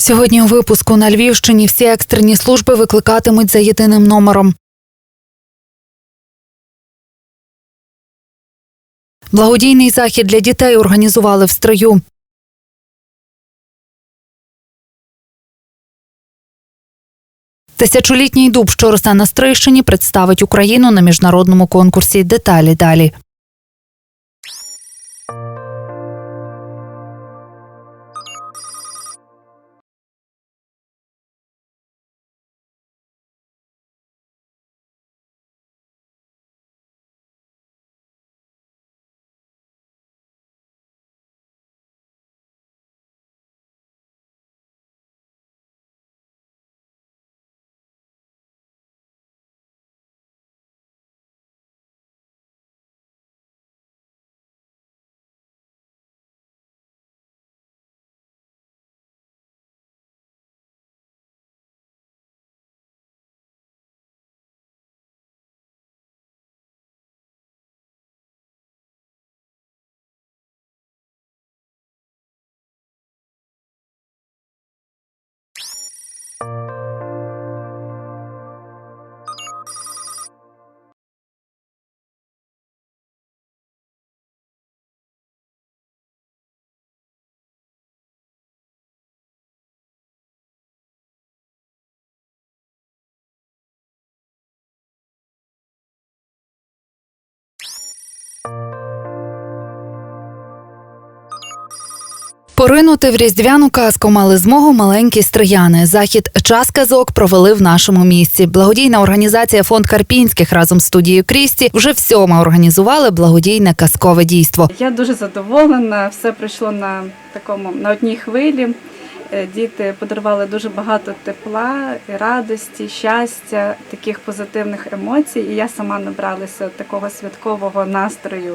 Сьогодні у випуску на Львівщині всі екстрені служби викликатимуть за єдиним номером. Благодійний захід для дітей організували в стрию. Тисячолітній дуб, що росте на Стрийщині, представить Україну на міжнародному конкурсі. Деталі далі. Поринути в різдвяну казку мали змогу маленькі стрияни. Захід час казок провели в нашому місті. Благодійна організація Фонд Карпінських разом з студією Крісті вже всьома організували благодійне казкове дійство. Я дуже задоволена. Все пройшло на такому на одній хвилі. Е, Діти подарували дуже багато тепла, радості, щастя, таких позитивних емоцій. І я сама набралася такого святкового настрою.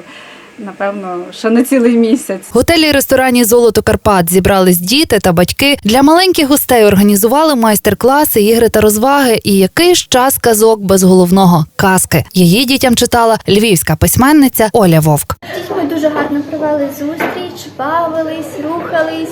Напевно, ще на цілий місяць. Готелі і ресторані Золото Карпат зібрались діти та батьки. Для маленьких гостей організували майстер-класи, ігри та розваги. І який ж час казок без головного казки. Її дітям читала львівська письменниця Оля Вовк. Дітьми дуже гарно провели зустріч, бавились, рухались,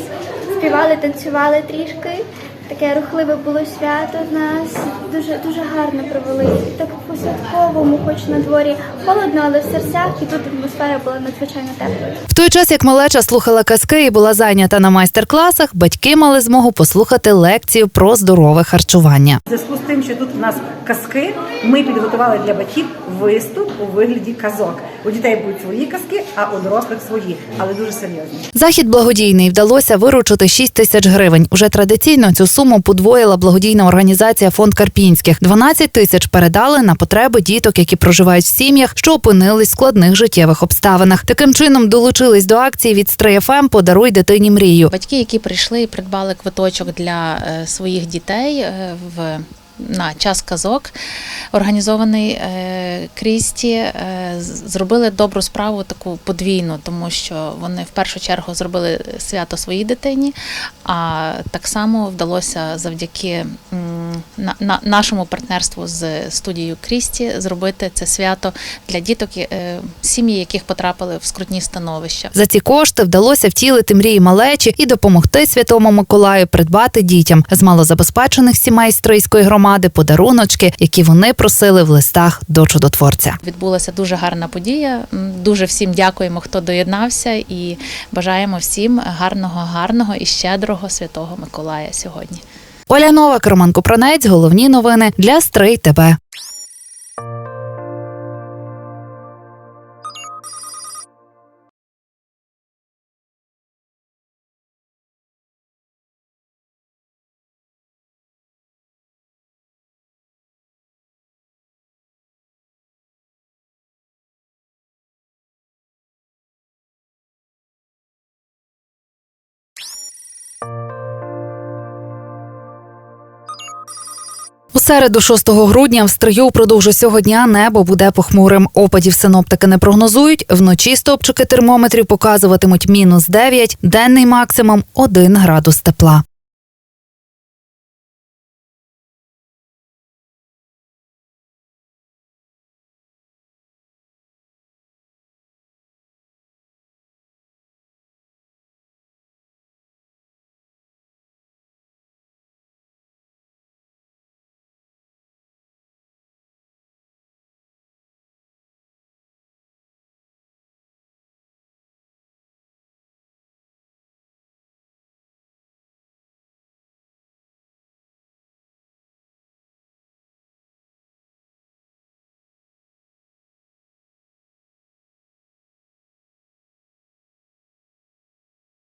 співали, танцювали трішки. Таке рухливе було свято в нас. Дуже дуже гарно провели. Так по святковому, хоч на дворі холодно, але в серцях і тут атмосфера була надзвичайно теплою. В той час, як малеча слухала казки і була зайнята на майстер-класах, батьки мали змогу послухати лекцію про здорове харчування. В зв'язку з тим, що тут у нас казки, ми підготували для батьків виступ у вигляді казок. У дітей будуть свої казки, а у дорослих свої, але дуже серйозні. Захід благодійний вдалося виручити 6 тисяч гривень. Уже традиційно цю суму подвоїла благодійна організація Фонд Карпінських. 12 тисяч передали на потреби діток, які проживають в сім'ях, що опинились в складних життєвих обставинах. Таким чином долучились до акції від «Стрей-ФМ» Подаруй дитині мрію. Батьки, які прийшли і придбали квиточок для е, своїх дітей е, в на час казок, організований е, Крісті, е, зробили добру справу таку подвійну, тому що вони в першу чергу зробили свято своїй дитині, а так само вдалося завдяки на, на нашому партнерству з студією Крісті зробити це свято для діток, е, сім'ї, яких потрапили в скрутні становища. За ці кошти вдалося втілити мрії малечі і допомогти Святому Миколаю придбати дітям з малозабезпечених сімей Стрийської громади подаруночки, які вони просили в листах до чудотворця. Відбулася дуже гарна подія. Дуже всім дякуємо, хто доєднався, і бажаємо всім гарного, гарного і щедрого святого Миколая сьогодні. Оля Новак, Роман Купронець, Головні новини для Стрий ТБ. Середу, 6 грудня, в стрию впродовж усього дня небо буде похмурим. Опадів синоптики не прогнозують. Вночі стопчики термометрів показуватимуть мінус 9, денний максимум 1 градус тепла.